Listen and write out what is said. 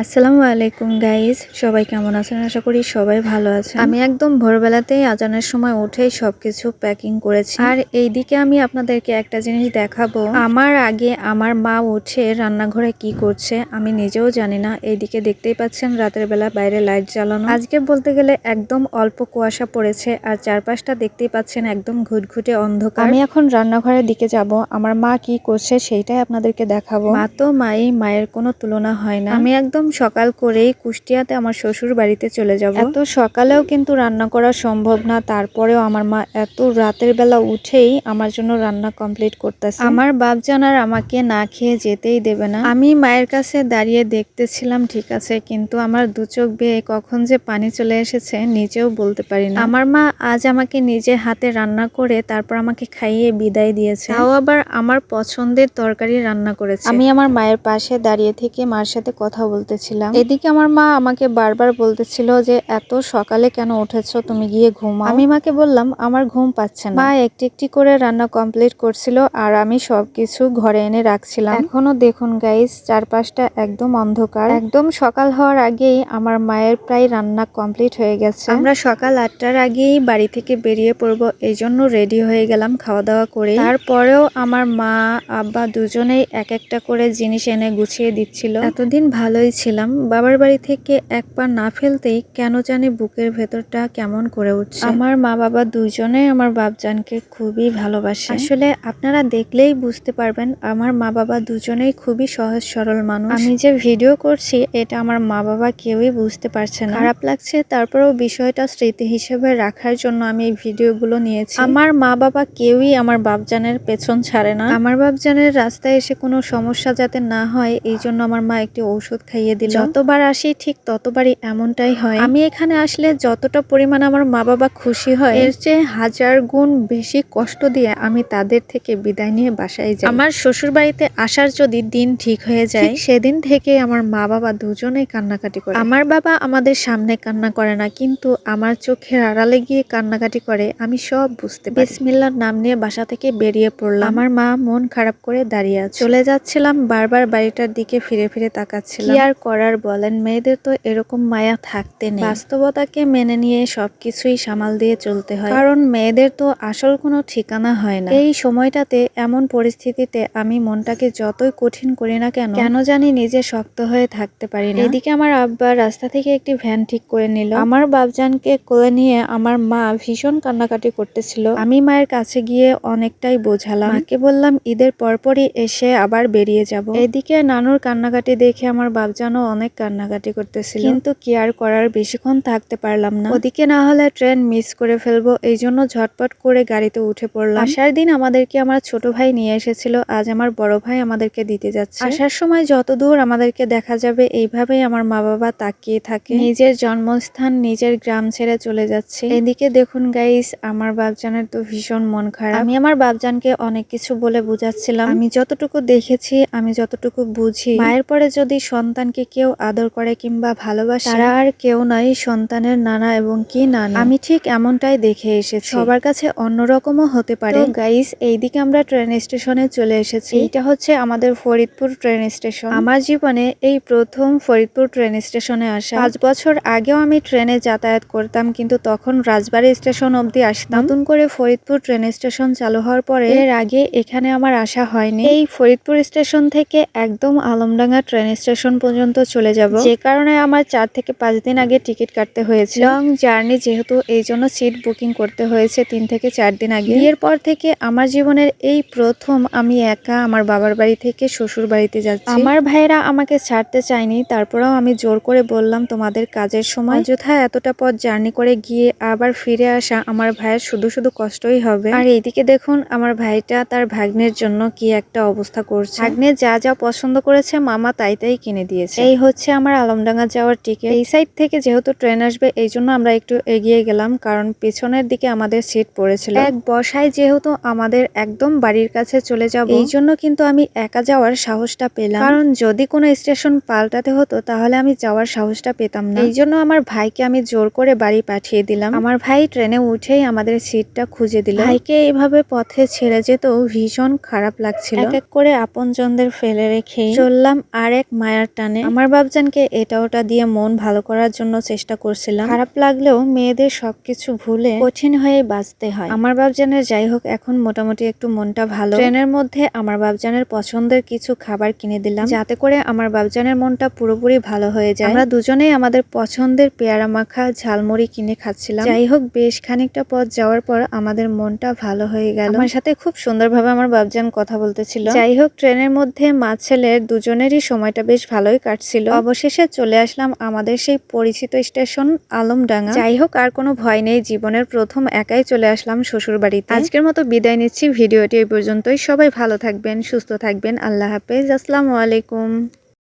আসসালামু আলাইকুম গাইস সবাই কেমন আছেন? আশা করি সবাই ভালো আছেন। আমি একদম ভোরবেলাতেই আজানের সময় উঠেই সবকিছু প্যাকিং করেছি। আর এইদিকে আমি আপনাদেরকে একটা জিনিস দেখাবো। আমার আগে আমার মা উঠে রান্নাঘরে কি করছে আমি নিজেও জানি না। এইদিকে দেখতেই পাচ্ছেন রাতের বেলা বাইরে লাইট জ্বালানো। আজকে বলতে গেলে একদম অল্প কুয়াশা পড়েছে আর চারপাশটা দেখতেই পাচ্ছেন একদম ঘুটঘুটে অন্ধকার। আমি এখন রান্নাঘরের দিকে যাব। আমার মা কি করছে সেইটাই আপনাদেরকে দেখাবো। মা তো মাই মায়ের কোনো তুলনা হয় না। আমি একদম সকাল করেই কুষ্টিয়াতে আমার শ্বশুর বাড়িতে চলে যাব। এত সকালেও কিন্তু রান্না করা সম্ভব না তারপরেও আমার মা এত রাতের বেলা উঠেই আমার জন্য রান্না কমপ্লিট করতেছে। আমার বাপ জানার আমাকে না খেয়ে যেতেই দেবে না। আমি মায়ের কাছে দাঁড়িয়ে দেখতেছিলাম ঠিক আছে কিন্তু আমার দু চোখ বেয়ে কখন যে পানি চলে এসেছে নিজেও বলতে পারি না। আমার মা আজ আমাকে নিজে হাতে রান্না করে তারপর আমাকে খাইয়ে বিদায় দিয়েছে। তাও আবার আমার পছন্দের তরকারি রান্না করেছে। আমি আমার মায়ের পাশে দাঁড়িয়ে থেকে মার সাথে কথা বলতেছিলাম। এদিকে আমার মা আমাকে বারবার বলতেছিল যে এত সকালে কেন উঠেছো? তুমি গিয়ে ঘুমাও। আমি মাকে বললাম আমার ঘুম পাচ্ছে না। মা একটি একটি করে রান্না কমপ্লিট করছিল আর আমি সবকিছু ঘরে এনে রাখছিলাম। এখনও দেখুন গাইস চারপাশটা একদম অন্ধকার। একদম সকাল হওয়ার আগেই আমার মায়ের প্রায় রান্না কমপ্লিট হয়ে গেছে। আমরা সকাল আটটার আগেই বাড়ি থেকে বেরিয়ে পড়ব এই জন্য রেডি হয়ে গেলাম খাওয়া দাওয়া করে তারপরেও আমার মা আব্বা দুজনেই এক একটা করে জিনিস এনে গুছিয়ে দিচ্ছিল। এতদিন ভালোই ছিলাম বাবার বাড়ি থেকে এক পা না ফেলতেই কেন জানি বুকের ভেতরটা কেমন করে উঠছে। আমার মা বাবা দুজনেই আমার বাপজানকে খুবই ভালোবাসে। আসলে আপনারা দেখলেই বুঝতে পারবেন, আমার মা বাবা দুজনেই খুবই সহজ সরল মানুষ। আমি যে ভিডিও করছি, এটা আমার মা বাবা কেউই বুঝতে পারছে না। খারাপ লাগছে, তারপরেও বিষয়টা স্মৃতি হিসেবে রাখার জন্য আমি এই ভিডিওগুলো নিয়েছি। আমার মা বাবা কেউই আমার বাপজানের পেছন ছাড়ে না। আমার বাপজানের রাস্তায় এসে কোনো সমস্যা যাতে না হয়, এই জন্য আমার মা একটি ঔষধ খাইয়ে দিল। যতবার আসি ঠিক ততবারই এমনটাই হয়। আমি এখানে আসলে যতটা পরিমাণ আমার মা বাবা খুশি হয় এর চেয়ে হাজার গুণ বেশি কষ্ট দিয়ে আমি তাদের থেকে বিদায় নিয়ে বাসায় যাই। আমার শ্বশুর বাড়িতে আসার যদি দিন ঠিক হয়ে যায় সেদিন থেকে আমার মা বাবা দুজনেই কান্নাকাটি করে। আমার বাবা আমাদের সামনে কান্না করে না কিন্তু আমার চোখের আড়ালে গিয়ে কান্নাকাটি করে আমি সব বুঝতে পারি। বিসমিল্লার নাম নিয়ে বাসা থেকে বেরিয়ে পড়লাম। আমার মা মন খারাপ করে দাঁড়িয়ে আছে। চলে যাচ্ছিলাম বারবার বাড়িটার দিকে ফিরে ফিরে তাকাচ্ছিলাম। আর করার বলেন, মেয়েদের তো এরকম মায়া থাকতে নেই। বাস্তবতাকে মেনে নিয়ে সবকিছুই সামাল দিয়ে চলতে হয়। কারণ মেয়েদের তো আসল কোনো ঠিকানা হয় না। এই সময়টাতে, এমন পরিস্থিতিতে আমি মনটাকে যতই কঠিন করি না কেন কেন জানি নিজে শক্ত হয়ে থাকতে পারি না। এদিকে আমার আব্বা রাস্তা থেকে একটি ভ্যান ঠিক করে নিল। আমার বাবজানকে কোলে নিয়ে আমার মা ভীষণ কান্নাকাটি করতেছিল। আমি মায়ের কাছে গিয়ে অনেকটাই বোঝালাম। মাকে বললাম, ঈদের পরপরই এসে আবার বেরিয়ে যাব। এদিকে নানুর কান্নাকাটি দেখে আমার বাবজানও অনেক কান্নাকাটি করতেছিল। কিন্তু কি আর করার বেশিক্ষণ থাকতে পারলাম না। ওদিকে না হলে ট্রেন মিস করে ফেলব এই জন্য ঝটপট করে গাড়িতে উঠে পড়লাম। আসার দিন আমাদেরকে আমার ছোট ভাই নিয়ে এসেছিল আজ আমার বড় ভাই আমাদেরকে দিতে যাচ্ছে। আসার সময় যত দূর আমাদেরকে দেখা যাবে এইভাবেই আমার মা বাবা তাকিয়ে থাকে। নিজের জন্মস্থান নিজের গ্রাম ছেড়ে চলে যাচ্ছে। এদিকে দেখুন গাইস আমার বাপজানের তো ভীষণ মন খারাপ। আমি আমার বাপজানকে অনেক কিছু বলে বুঝাচ্ছিলাম। আমি যতটুকু দেখেছি আমি যতটুকু বুঝি। মায়ের পরে যদি সন্তানকে কেউ আদর করে কিংবা ভালোবাসে তারা আর কেউ নয় সন্তানের নানা এবং কি নানা। আমি ঠিক এমনটাই দেখে এসেছি। সবার কাছে অন্যরকমও হতে পারে। গাইস এইদিকে আমরা ট্রেন স্টেশনে চলে এসেছি। এটা হচ্ছে আমাদের ফরিদপুর ট্রেন স্টেশন আমার জীবনে এই প্রথম ফরিদপুর ট্রেন স্টেশনে আসা। পাঁচ বছর আগেও আমি ট্রেনে যাতায়াত করতাম কিন্তু তখন রাজবাড়ী স্টেশন অবধি আসতাম। নতুন করে ফরিদপুর ট্রেন স্টেশন চালু হওয়ার পরে এর আগে এখানে আমার আসা হয়নি। এই ফরিদপুর স্টেশন থেকে একদম আলমডাঙ্গা ট্রেন স্টেশন পর্যন্ত চলে যাব। যে কারণে আমার চার থেকে পাঁচ দিন আগে টিকিট কাটতে হয়েছে লং জার্নি যেহেতু এই জন্য সিট বুকিং করতে হয়েছে তিন থেকে চার দিন আগে। বিয়ের পর থেকে আমার জীবনের এই প্রথম আমি একা আমার বাবার বাড়ি থেকে শ্বশুর বাড়িতে যাচ্ছি। আমার ভাইয়েরা আমাকে ছাড়তে চায়নি তারপরেও আমি জোর করে বললাম তোমাদের কাজের সময় অযথা এতটা পথ জার্নি করে গিয়ে আবার ফিরে আসা আমার ভাইয়ের শুধু শুধু কষ্টই হবে। আর এইদিকে দেখুন আমার ভাইটা তার ভাগ্নের জন্য কি একটা অবস্থা করছে। ভাগ্নে যা যা পছন্দ করেছে মামা তাই তাই কিনে দিয়েছে। এই হচ্ছে আমার আলমডাঙ্গা যাওয়ার টিকিট এই সাইড থেকে যেহেতু ট্রেন আসবে এই জন্য আমরা একটু এগিয়ে গেলাম কারণ পেছনের দিকে আমাদের সিট পড়েছিল। এক বসায় যেহেতু আমাদের একদম বাড়ির কাছে চলে যাব এই জন্য কিন্তু আমি একা যাওয়ার সাহসটা পেলাম। কারণ যদি কোনো স্টেশন পাল্টাতে হতো তাহলে আমি যাওয়ার সাহসটা পেতাম না। এই জন্য আমার ভাইকে আমি জোর করে বাড়ি পাঠিয়ে দিলাম। আমার ভাই ট্রেনে উঠেই আমাদের সিটটা খুঁজে দিল। ভাইকে এইভাবে পথে ছেড়ে যেতেও ভীষণ খারাপ লাগছিল। এক এক করে আপনজনদের ফেলে রেখে চললাম আর এক মায়ার টানে। আমার বাবজানকে এটা ওটা দিয়ে মন ভালো করার জন্য চেষ্টা করছিলাম। খারাপ লাগলেও মেয়েদের সবকিছু ভুলে কঠিন হয়ে বাঁচতে হয়। আমার বাবজানের যাই হোক, এখন মোটামুটি একটু মনটা ভালো। ট্রেনের মধ্যে আমার বাবজানের পছন্দের কিছু খাবার কিনে দিলাম। যাতে করে আমার বাবজানের মনটা পুরোপুরি ভালো হয়ে যায়। আমরা দুজনেই আমাদের পছন্দের পেয়ারা মাখা ঝালমুড়ি কিনে খাচ্ছিলাম। যাই হোক, বেশ খানিকটা পথ যাওয়ার পর আমাদের মনটা ভালো হয়ে গেল। আমার সাথে খুব সুন্দরভাবে আমার বাবজান কথা বলতেছিল। যাই হোক, ট্রেনের মধ্যে মা ছেলের দুজনেরই সময়টা বেশ ভালোই কাটছিল। অবশেষে চলে আসলাম আমাদের সেই পরিচিত স্টেশন আলমডাঙ্গা। যাই হোক আর কোনো ভয় নেই জীবনের প্রথম একাই চলে আসলাম শ্বশুর বাড়িতে আজকের মতো বিদায় নিচ্ছি ভিডিওটি এই পর্যন্তই। সবাই ভালো থাকবেন সুস্থ থাকবেন। আল্লাহ হাফেজ আসসালামু আলাইকুম।